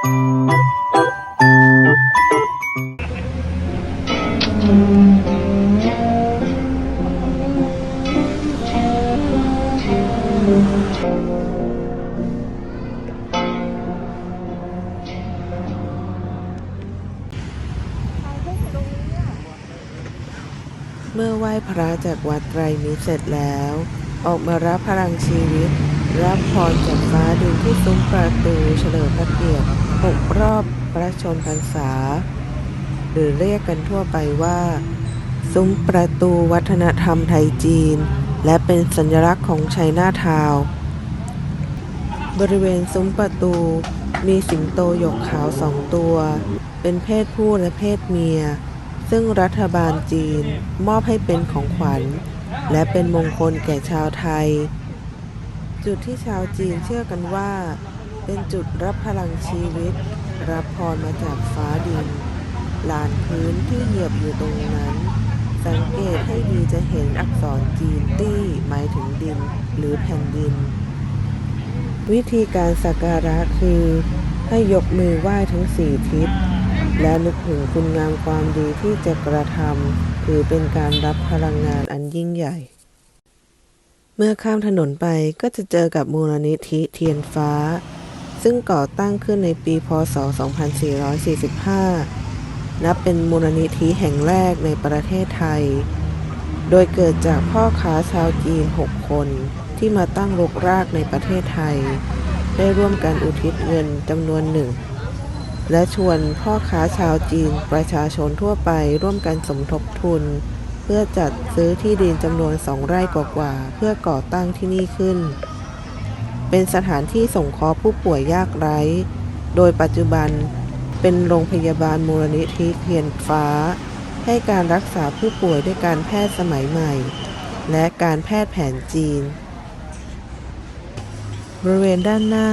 เมื่อไหว้พระจากวัดไตรมิตรเสร็จแล้ว ออกมารับพลังชีวิต รับพรจากฟ้าดินที่ซุ้มประตูเฉลิมพระเกียรติ6รอบพระชนพรรษา หรือเรียกกันทั่วไปว่า ซุ้มประตูวัฒนธรรมไทยจีน และเป็นสัญลักษณ์ของชัยนาทาวบริเวณซุ้มประตูมีสิงโตหยกขาวสองตัว เป็นเพศผู้และเพศเมีย ซึ่งรัฐบาลจีนมอบให้เป็นของขวัญ และเป็นมงคลแก่ชาวไทย จุดที่ชาวจีนเชื่อกันว่า เป็นจุดรับพลังชีวิต รับพรมาจากฟ้าดิน ลานพื้นที่เหยียบอยู่ตรงนั้น สังเกตให้ดีจะเห็นอักษรจีนตี้หมายถึงดินหรือแผ่นดิน วิธีการสักการะคือให้ยกมือไหว้ทั้งสี่ทิศ และนึกถึงคุณงามความดีที่จะกระทำถือเป็นการรับพลังงานอันยิ่งใหญ่ เมื่อข้ามถนนไปก็จะเจอกับมูลนิธิเทียนฟ้า ซึ่งก่อตั้งขึ้นในปีพศ 2445 นับเป็นมูลนิธิแห่งแรกในประเทศไทย โดยเกิดจากพ่อค้าชาวจีน 6 คนที่มาตั้งรกรากในประเทศไทย ได้ร่วมกันอุทิศเงินจำนวนหนึ่ง และชวนพ่อค้าชาวจีนประชาชนทั่วไปร่วมกันสมทบทุน พื่อจัดซื้อที่ดินจำนวนสองไร่กว่าๆเพื่อก่อตั้งที่นี่ขึ้น เป็นสถานที่ส่งเคราะห์ผู้ป่วยยากไร้ โดยปัจจุบันเป็นโรงพยาบาลมูลนิธิเทียนฟ้า ให้การรักษาผู้ป่วยด้วยการแพทย์สมัยใหม่ และการแพทย์แผนจีน บริเวณด้านหน้า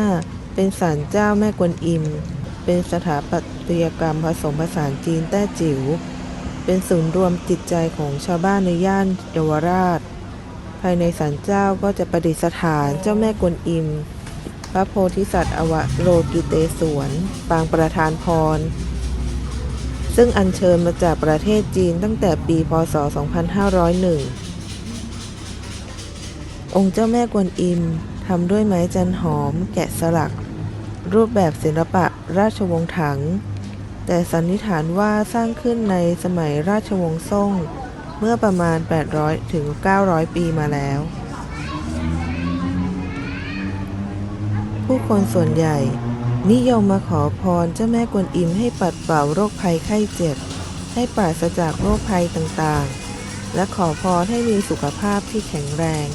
เป็นศาลเจ้าแม่กวนอิม เป็นสถาปัตยกรรมผสมผสานจีนแต้จิ๋ว เป็นศูนย์รวมจิตใจของชาวบ้านในย่านเยาวราช ภายในศาลเจ้าก็จะประดิษฐานเจ้าแม่กวนอิม พระโพธิสัตว์อวโรกิเตศวรปางประธานพร ซึ่งอัญเชิญมาจากประเทศจีนตั้งแต่ปีพศ 2501 องค์เจ้าแม่กวนอิมทำด้วยไม้จันหอมแกะสลัก รูปแบบศิลปะราชวงศ์ถัง แต่สันนิษฐานว่าสร้างขึ้นในสมัยราชวงศ์ซ่ง เมื่อประมาณ 800 ถึง 900 ปีมาแล้ว ผู้คนส่วนใหญ่ นิยมมาขอพรเจ้าแม่กวนอิมให้ปัดเป่าโรคภัยไข้เจ็บ ให้ปราศจากโรคภัยต่างๆ และขอพรให้มีสุขภาพที่แข็งแรง